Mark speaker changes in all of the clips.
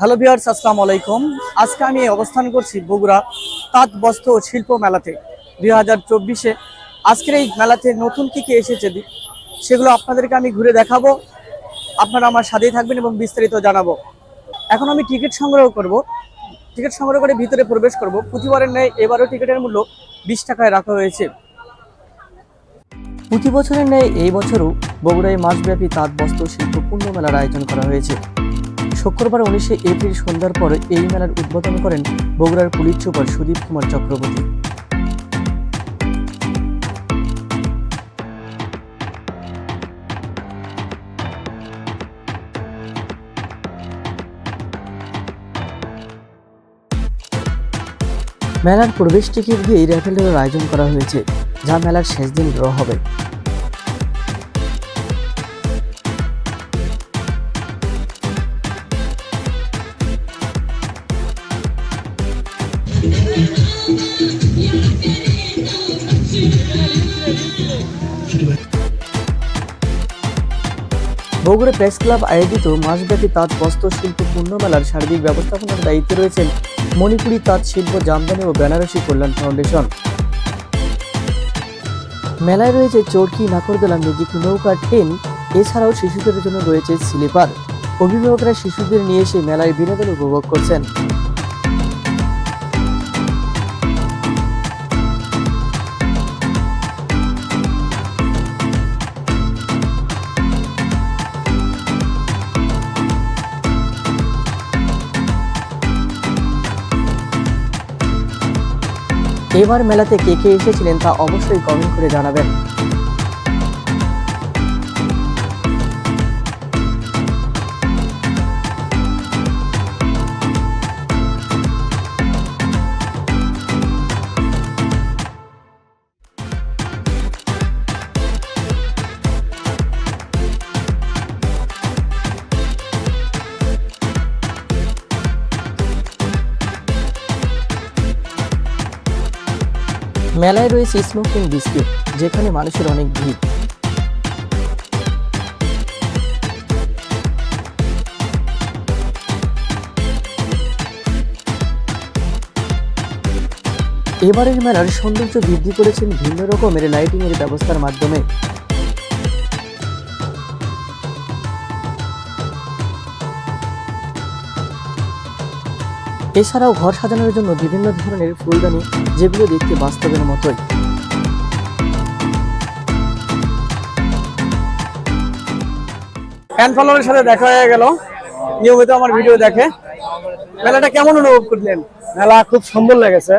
Speaker 1: Hello বিয়ার্স আসসালামু আলাইকুম। আজকে আমি অবস্থান করছি বগুড়া তাঁত বস্ত্র ও শিল্প মেলাতে দুই হাজার চব্বিশে। আজকের এই মেলাতে নতুন কী কী এসেছে সেগুলো আপনাদেরকে আমি ঘুরে দেখাবো। আপনারা আমার সাথেই থাকবেন এবং বিস্তারিত জানাব। এখন আমি টিকিট সংগ্রহ করব। টিকিট সংগ্রহ করে ভিতরে প্রবেশ করব। প্রতিবারের ন্যায় এবারও টিকিটের মূল্য বিশ টাকায় রাখা হয়েছে। প্রতি বছরের ন্যায় এই বছরও বগুড়ায় মাসব্যাপী তাঁত বস্ত্র শিল্প পূর্ণ মেলার আয়োজন করা হয়েছে। শুক্রবার উনিশে এপ্রিল সন্ধ্যার পর এই মেলার উদ্বোধন করেন বগুড়ার পুলিশ সুপার সুদীপ কুমার চক্রবর্তী। মেলার প্রবেশ টিকিট দিয়ে র্যাফেল আয়োজন করা হয়েছে, যা মেলার শেষ দিন ড্র হবে। বগুড়া প্রেস ক্লাব আয়োজিত মাসব্যাপী তাঁত বস্ত্র শিল্প পূর্ণ মেলার সার্বিক ব্যবস্থাপনার দায়িত্বে রয়েছেন মণিপুরী তাঁত শিল্প জামদানি ও বেনারসি কল্যাণ ফাউন্ডেশন। মেলায় রয়েছে চরকি, নাকরদোলা, মেজিক, নৌকা ট্রেন এছাড়াও শিশুদের জন্য রয়েছে স্লিপার। অভিভাবকরা শিশুদের নিয়ে এসে মেলায় বিনোদন উপভোগ করছেন। এবার মেলাতে কে কে এসেছিলেন তা অবশ্যই কমেন্ট করে জানাবেন। মেলায় রয়েছে স্মোকিং বিস্কিট, যেখানে মানুষের অনেক ভিড়। এবারের মেলার সৌন্দর্য বৃদ্ধি করেছেন ভিন্ন রকমের লাইটিংয়ের ব্যবস্থার মাধ্যমে। এছাড়াও ঘর সাজানোর জন্য বিভিন্ন ধরনের ফুলদানি যেগুলো দেখতে বাস্তবের মতোই। ফ্যান ফলোয়ারের সাথে দেখা হয়ে গেল। নিয়মিত আমার ভিডিও দেখে। মেলাটা কেমন অনুভব করলেন?
Speaker 2: মেলা খুব সুন্দর লেগেছে।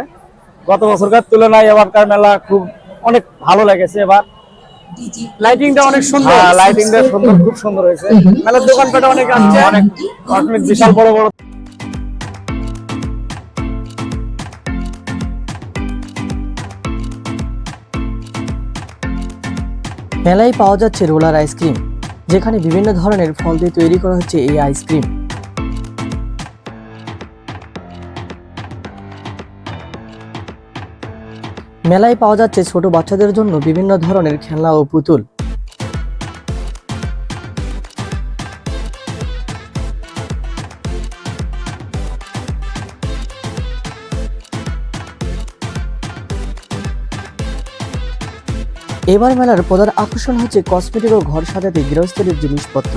Speaker 2: গত বছরকার তুলনায় এবারকার মেলা খুব অনেক ভালো লেগেছে এবার।
Speaker 1: লাইটিংটা অনেক সুন্দর।
Speaker 2: লাইটিংটা সুন্দর খুব সুন্দর হয়েছে।
Speaker 1: মেলার দোকানপাট অনেক আসছে।
Speaker 2: অনেক অনেক বিশাল বড় বড়
Speaker 1: মেলায় পাওয়া যাচ্ছে রোলার আইসক্রিম, যেখানে বিভিন্ন ধরনের ফল দিয়ে তৈরি করা হচ্ছে এই আইসক্রিম। মেলায় পাওয়া যাচ্ছে ছোট বাচ্চাদের জন্য বিভিন্ন ধরনের খেলনা ও পুতুল। এবার মেলার প্রধান আকর্ষণ হচ্ছে কসমেটিক ও ঘর সাজাতে গৃহস্থলীর জিনিসপত্র।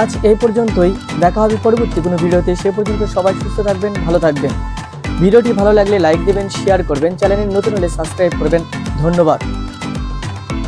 Speaker 1: আজ এই পর্যন্তই, দেখা হবে পরবর্তী কোনো ভিডিওতে। সে পর্যন্ত সবাই সুস্থ থাকবেন, ভালো থাকবেন। ভিডিওটি ভালো লাগলে লাইক দেবেন শেয়ার করবেন চ্যানেলের নতুন হলে সাবস্ক্রাইব করবেন। ধন্যবাদ।